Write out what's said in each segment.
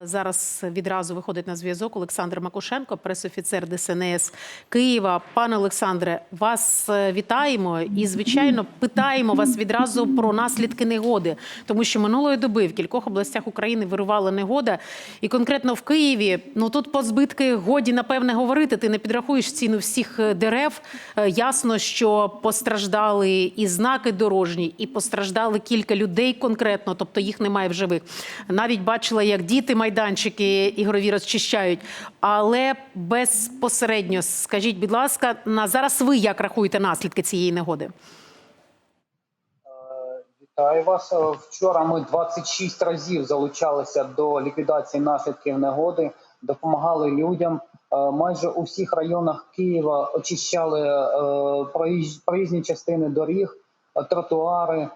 Зараз відразу виходить на зв'язок Олександр Макушенко, пресофіцер ДСНС Києва. Пане Олександре, вас е, вітаємо і, звичайно, питаємо вас відразу про наслідки негоди, тому що минулої доби в кількох областях України вирувала негода, і конкретно в Києві. Ну тут по збитки годі напевне говорити. Ти не підрахуєш ціну всіх е, дерев. Е, Ясно, що постраждали і знаки дорожні, і постраждали кілька людей конкретно, тобто їх немає в живих. Навіть бачила, як діти майданчики ігрові розчищають. Але безпосередньо скажіть, будь ласка, на зараз ви як рахуєте наслідки цієї негоди? Е, Вітаю вас. Е, Вчора ми 26 разів залучалися до ліквідації наслідків негоди, допомагали людям. Е, Майже у всіх районах Києва очищали проїзні частини доріг, тротуари,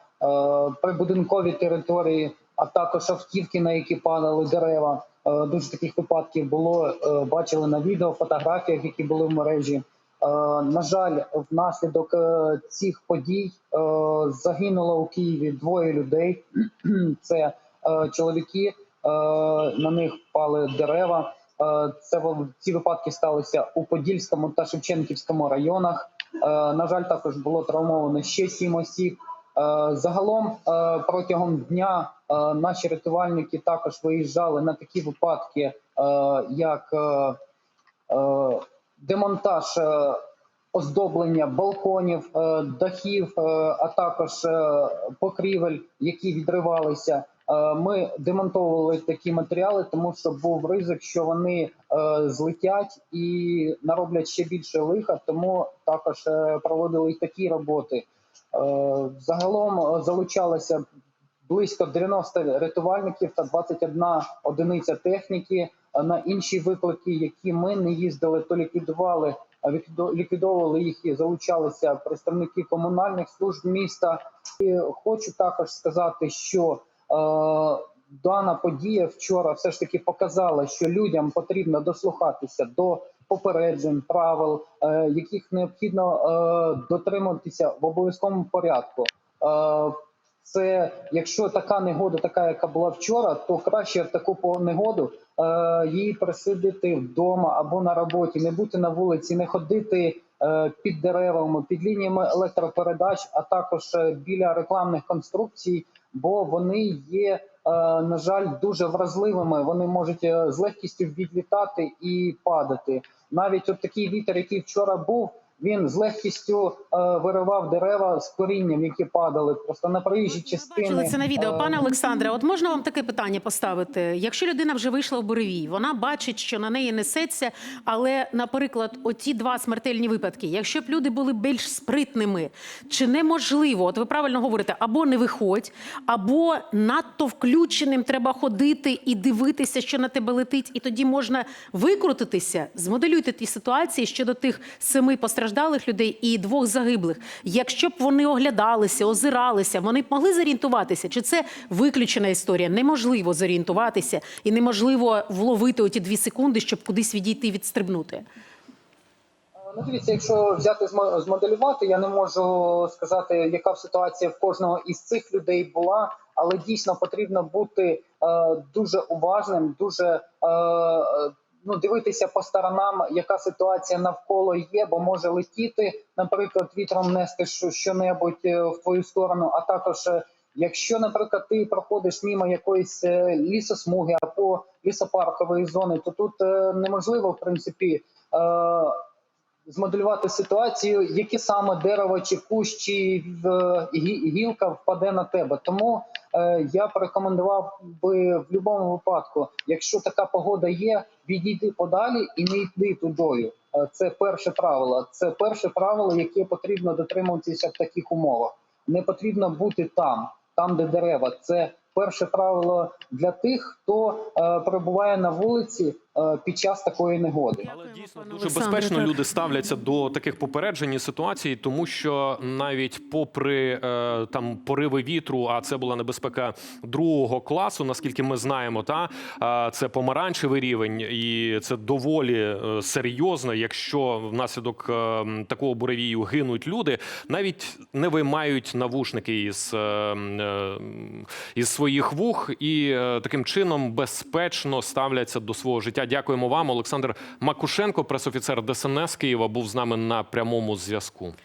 прибудинкові території, а також автівки, на які падали дерева. Е, Дуже таких випадків було. е, Бачили на відео, фотографіях, які були в мережі. Е, На жаль, внаслідок цих подій загинуло у Києві двоє людей. Це чоловіки, на них впали дерева. Це ці випадки сталися у Подільському та Шевченківському районах. На жаль, також було травмовано ще сім осіб. Е, Загалом е, протягом дня е, наші рятувальники також виїжджали на такі випадки, як демонтаж оздоблення балконів, дахів, а також покрівель, які відривалися. Ми демонтовували такі матеріали, тому що був ризик, що вони злетять і нароблять ще більше лиха. Тому також проводили і такі роботи. Е, Загалом е, залучалося близько 90 рятувальників та 21 одиниця техніки. На інші виклики, які ми не їздили, то ліквідували, ліквідовували їх і залучалися представники комунальних служб міста. І хочу також сказати, що е, дана подія вчора все ж таки показала, що людям потрібно дослухатися до попереджень, правил, е, яких необхідно е, дотримуватися в обов'язковому порядку. Е, це якщо така негода, така яка була вчора, то краще в таку негоду е, її присидити вдома або на роботі, не бути на вулиці, не ходити е, під деревами, під лініями електропередач, а також біля рекламних конструкцій, бо вони є, на жаль, дуже вразливими. Вони можуть е, з легкістю відлітати і падати. Навіть от такий вітер, який вчора був. Він з легкістю е, виривав дерева з корінням, які падали просто на проїжджі частини. бачили це на відео. Е, Пане Олександре, от можна вам таке питання поставити? Якщо людина вже вийшла в буревій, вона бачить, що на неї несеться, але, наприклад, оті два смертельні випадки, якщо б люди були більш спритними, чи неможливо, от ви правильно говорите, або не виходь, або надто включеним треба ходити і дивитися, що на тебе летить, і тоді можна викрутитися. Змоделюйте ті ситуації щодо тих семи постраждалих людей і двох загиблих. Якщо б вони оглядалися, озиралися, вони б могли зорієнтуватися. Чи це виключена історія? Неможливо зорієнтуватися і неможливо вловити оті дві секунди, щоб кудись відійти, відстрибнути. Ну, дивіться, якщо взяти змо- змоделювати, я не можу сказати, яка ситуація в кожного із цих людей була, але дійсно потрібно бути е, дуже уважним, дуже е, е, ну, дивитися по сторонам, яка ситуація навколо є, бо може летіти, наприклад, вітром нести що- що-небудь е, в твою сторону, а також. е, Якщо, наприклад, ти проходиш мимо якоїсь е, лісосмуги або лісопаркової зони, то тут неможливо в принципі змоделювати ситуацію, яке саме дерево чи кущ чи гілка впаде на тебе. Тому я б рекомендував би в будь-якому випадку, якщо така погода є, відійди подалі і не йди тудою. Е, Це перше правило. Це перше правило, яке потрібно дотримуватися в таких умовах. Не потрібно бути там, там, де дерева. Це перше правило для тих, хто е, перебуває на вулиці е, під час такої негоди. Але дійсно дуже безпечно люди ставляться до таких попереджень і ситуацій, тому що навіть попри е, там пориви вітру, а це була небезпека другого класу, наскільки ми знаємо, та е, це помаранчевий рівень, і це доволі е, серйозно. Якщо внаслідок е, такого буревію гинуть люди, навіть не виймають навушники із, е, е, із своїх вух і е, таким чином безпечно ставляться до свого життя. Дякуємо вам, Олександр Макушенко, пресофіцер ДСНС Києва, був з нами на прямому зв'язку.